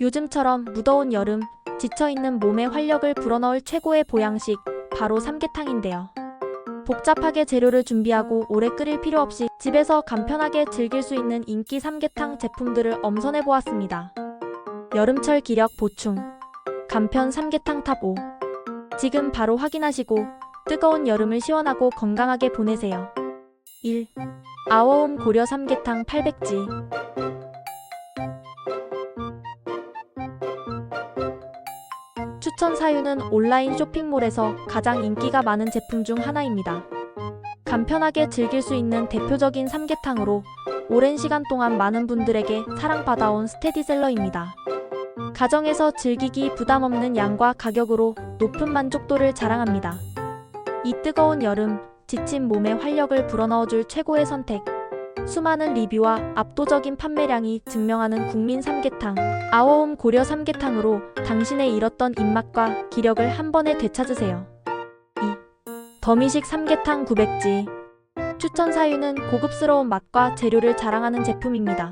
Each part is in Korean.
요즘처럼 무더운 여름, 지쳐있는 몸에 활력을 불어넣을 최고의 보양식, 바로 삼계탕인데요. 복잡하게 재료를 준비하고 오래 끓일 필요 없이 집에서 간편하게 즐길 수 있는 인기 삼계탕 제품들을 엄선해 보았습니다. 여름철 기력 보충, 간편 삼계탕 탑 5. 지금 바로 확인하시고 뜨거운 여름을 시원하고 건강하게 보내세요. 1. 아워움 고려 삼계탕 800지 추천 사유는 온라인 쇼핑몰에서 가장 인기가 많은 제품 중 하나입니다. 간편하게 즐길 수 있는 대표적인 삼계탕으로 오랜 시간 동안 많은 분들에게 사랑받아온 스테디셀러입니다. 가정에서 즐기기 부담 없는 양과 가격으로 높은 만족도를 자랑합니다. 이 뜨거운 여름, 지친 몸에 활력을 불어넣어줄 최고의 선택. 수많은 리뷰와 압도적인 판매량이 증명하는 국민 삼계탕, 아워움 고려 삼계탕으로 당신의 잃었던 입맛과 기력을 한 번에 되찾으세요. 2. 더미식 삼계탕 900지. 추천 사유는 고급스러운 맛과 재료를 자랑하는 제품입니다.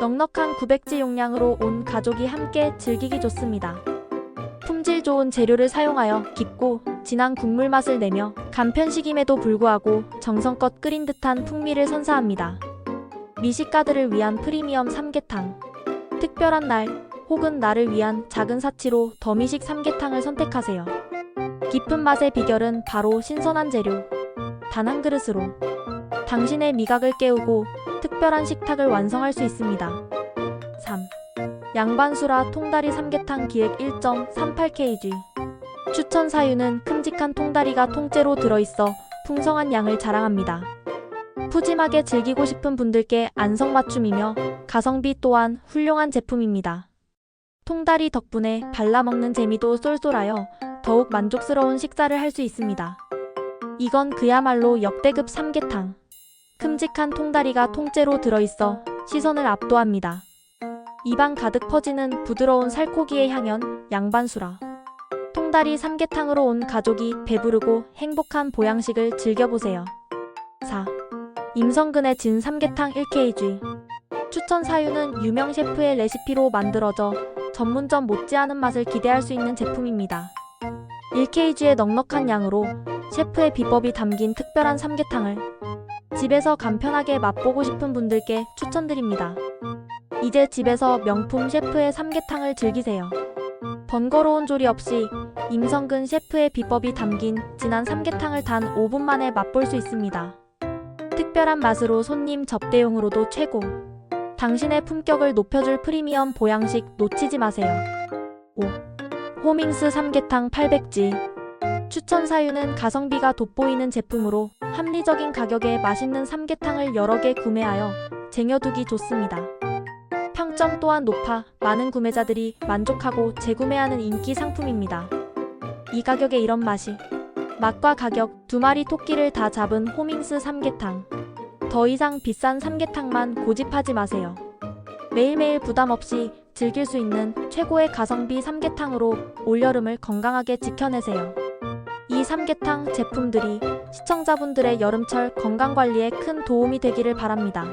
넉넉한 900지 용량으로 온 가족이 함께 즐기기 좋습니다. 품질 좋은 재료를 사용하여 깊고 진한 국물 맛을 내며 간편식임에도 불구하고 정성껏 끓인 듯한 풍미를 선사합니다. 미식가들을 위한 프리미엄 삼계탕. 특별한 날 혹은 나를 위한 작은 사치로 더미식 삼계탕을 선택하세요. 깊은 맛의 비결은 바로 신선한 재료. 단 한 그릇으로 당신의 미각을 깨우고 특별한 식탁을 완성할 수 있습니다. 3. 양반수라 통다리 삼계탕 기획 1.38kg. 추천 사유는 큼직한 통다리가 통째로 들어있어 풍성한 양을 자랑합니다. 푸짐하게 즐기고 싶은 분들께 안성맞춤이며 가성비 또한 훌륭한 제품입니다. 통다리 덕분에 발라먹는 재미도 쏠쏠하여 더욱 만족스러운 식사를 할 수 있습니다. 이건 그야말로 역대급 삼계탕. 큼직한 통다리가 통째로 들어있어 시선을 압도합니다. 입안 가득 퍼지는 부드러운 살코기의 향연, 양반수라. 통다리 삼계탕으로 온 가족이 배부르고 행복한 보양식을 즐겨보세요. 4. 임성근의 진 삼계탕 1kg. 추천 사유는 유명 셰프의 레시피로 만들어져 전문점 못지않은 맛을 기대할 수 있는 제품입니다. 1kg의 넉넉한 양으로 셰프의 비법이 담긴 특별한 삼계탕을 집에서 간편하게 맛보고 싶은 분들께 추천드립니다. 이제 집에서 명품 셰프의 삼계탕을 즐기세요. 번거로운 조리 없이 임성근 셰프의 비법이 담긴 진한 삼계탕을 단 5분 만에 맛볼 수 있습니다. 특별한 맛으로 손님 접대용으로도 최고. 당신의 품격을 높여줄 프리미엄 보양식 놓치지 마세요. 5. 호밍스 삼계탕 800지. 추천 사유는 가성비가 돋보이는 제품으로 합리적인 가격에 맛있는 삼계탕을 여러 개 구매하여 쟁여두기 좋습니다. 평점 또한 높아 많은 구매자들이 만족하고 재구매하는 인기 상품입니다. 이 가격에 이런 맛이 맛과 가격 두 마리 토끼를 다 잡은 호밍스 삼계탕. 더 이상 비싼 삼계탕만 고집하지 마세요. 매일매일 부담 없이 즐길 수 있는 최고의 가성비 삼계탕으로 올여름을 건강하게 지켜내세요. 이 삼계탕 제품들이 시청자분들의 여름철 건강관리에 큰 도움이 되기를 바랍니다.